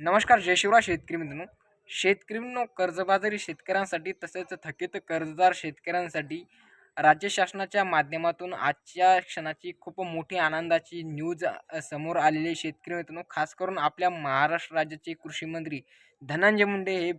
नमस्कार जय शिवराय शेतकरी मित्रांनो. शेतकरी कर्जबाजारी शेतकऱ्यांसाठी तसेच थकीत कर्जदार शेतकऱ्यांसाठी राज्य शासनाच्या माध्यमातून आजच्या क्षणाची खूप मोठी आनंदाची न्यूज समोर आलेली शेतकरी मित्रांनो. खास करून आपल्या महाराष्ट्र राज्याचे कृषी मंत्री धनंजय मुंडे हे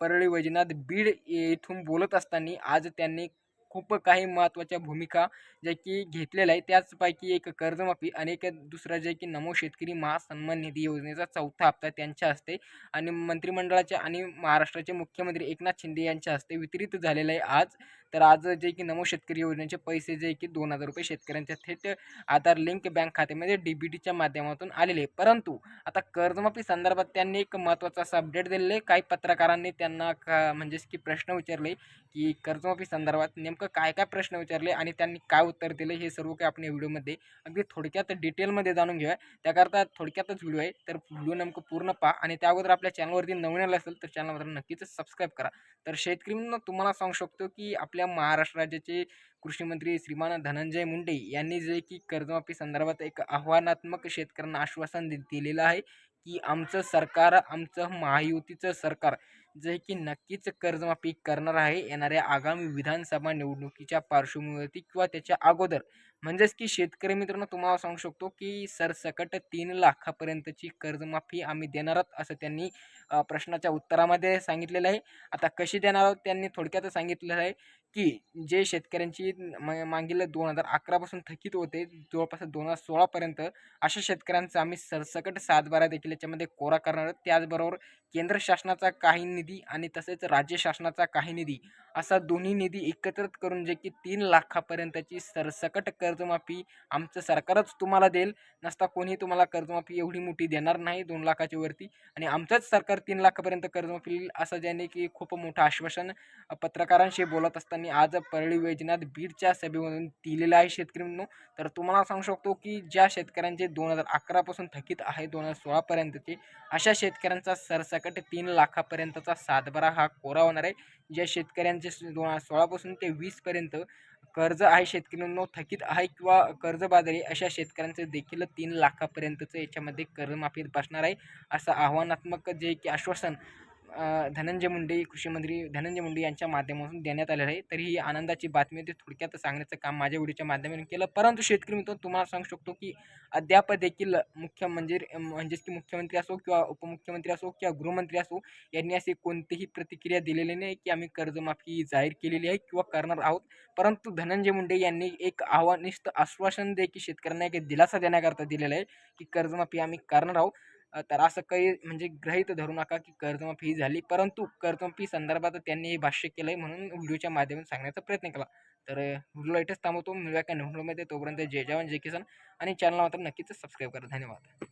परळी वैजनाथ बीड येथून बोलत असताना आज त्यांनी खूप काही महत्त्वाच्या भूमिका ज्या की घेतलेल्या आहे त्याचपैकी एक कर्जमाफी आणि एक दुसरा जे की नमो शेतकरी महासन्मान निधी योजनेचा चौथा हप्ता त्यांच्या हस्ते आणि मंत्रिमंडळाचे आणि महाराष्ट्राचे मुख्यमंत्री एकनाथ शिंदे यांच्या हस्ते वितरित झालेलं आहे. आज तर आज जे की नमो शेतकरी योजनेचे पैसे जे की दोन हजार रुपये शेतकऱ्यांच्या थेट आधार लिंक बँक खात्यामध्ये डी बी टीच्या माध्यमातून आलेले आहे परंतु आता कर्जमाफी संदर्भात त्यांनी एक महत्त्वाचा असा अपडेट दिलेलं आहे. काही पत्रकारांनी त्यांना का म्हणजेच की प्रश्न विचारले की कर्जमाफी संदर्भात नेमकं काय काय प्रश्न विचारले आणि त्यांनी काय उत्तर दिले हे सर्व काही आपण व्हिडिओमध्ये अगदी थोडक्यात डिटेलमध्ये जाणून घेऊया. त्याकरता थोडक्यातच व्हिडिओ आहे. तर व्हिडिओ नेमकं पूर्ण पहा आणि त्या अगोदर आपल्या चॅनलवरती नवीन आलं असेल तर चॅनलवर नक्कीच सबस्क्राईब करा. तर शेतकरी तुम्हाला सांगू शकतो की आपल्या महाराष्ट्र राज्याचे कृषीमंत्री श्रीमान धनंजय मुंडे यांनी जे की कर्जमाफी संदर्भात एक आव्हानात्मक शेतकऱ्यांना आश्वासन दिलेलं आहे की आमचं सरकार आमचं महायुतीचं सरकार जे की नक्कीच कर्जमाफी करणार आहे येणाऱ्या आगामी विधानसभा निवडणुकीच्या पार्श्वभूमीवरती किंवा त्याच्या अगोदर. म्हणजेच की शेतकरी मित्रांनो तुम्हाला सांगू शकतो की सरसकट तीन लाखापर्यंतची कर्जमाफी आम्ही देणार आहोत असं त्यांनी प्रश्नाच्या उत्तरामध्ये सांगितलेलं आहे. आता कशी देणार आहोत त्यांनी थोडक्यात सांगितलेलं आहे की जे शेतकऱ्यांची म मागील दोन हजार अकरापासून थकीत होते जवळपास दोन हजार सोळापर्यंत अशा शेतकऱ्यांचा आम्ही सरसकट सातबारा देखील याच्यामध्ये कोरा करणार आहोत. त्याचबरोबर केंद्र शासनाचा काही निधी आणि तसेच राज्य शासनाचा काही निधी असा दोन्ही निधी एकत्रित करून जे की तीन लाखापर्यंतची सरसकट कर्जमाफी आमचं सरकारच तुम्हाला देईल. नसता कोणी तुम्हाला कर्जमाफी एवढी मोठी देणार नाही दोन लाखाच्या वरती. आणि आमचंच सरकार तीन लाखापर्यंत कर्जमाफी देईल असं ज्याने की खूप मोठं आश्वासन पत्रकारांशी बोलत असताना आज परळी वैजनाथ बीडच्या सभेमधून दिलेलं आहे शेतकरी म्हणून तर तुम्हाला सांगू शकतो की ज्या शेतकऱ्यांचे दोन हजार अकरापासून थकीत आहे दोन हजार सोळापर्यंतचे अशा शेतकऱ्यांचा सरसकट तीन लाखापर्यंतचा सातबारा हा कोरा होणार आहे. ज्या शेतकऱ्यांचे दोन हजार सोळापासून ते वीसपर्यंत कर्ज आहे शेतकऱ्यांनो थकीत आहे किंवा कर्जबाजारी अशा शेतकऱ्यांचं देखील तीन लाखापर्यंतचं याच्यामध्ये कर्जमाफी बसणार आहे. असं आव्हानात्मक जे की आश्वासन धनंजय मुंडे कृषी मंत्री धनंजय मुंडे यांच्या माध्यमातून देण्यात आलेलं आहे. तरी ही आनंदाची बातमी ते थोडक्यात सांगण्याचं काम माझ्या व्हिडिओच्या माध्यमातून केलं. परंतु शेतकरी मित्र तुम्हाला सांगू शकतो की अद्याप देखील मुख्य म्हणजे म्हणजेच की मुख्यमंत्री असो किंवा उपमुख्यमंत्री असो किंवा गृहमंत्री असो यांनी अशी कोणतीही प्रतिक्रिया दिलेली नाही की आम्ही कर्जमाफी जाहीर केलेली आहे किंवा करणार आहोत. परंतु धनंजय मुंडे यांनी एक आव्हानिष्ठ आश्वासन दे की शेतकऱ्यांना एक दिलासा देण्याकरता दिलेला आहे की कर्जमाफी आम्ही करणार आहोत. तर असं काही म्हणजे ग्रहित धरू नका की कर्जमाफी ही झाली. परंतु कर्जमाफी संदर्भात त्यांनी हे भाष्य केलं आहे म्हणून व्हिडिओच्या माध्यमातून सांगण्याचा प्रयत्न केला. तर व्हिडिओ इथेच थांबवतो. मिळूया का व्हिडिओमध्ये. तोपर्यंत जय जवान जय किसान. आणि चॅनलला मात्र नक्कीच सबस्क्राईब करा. धन्यवाद.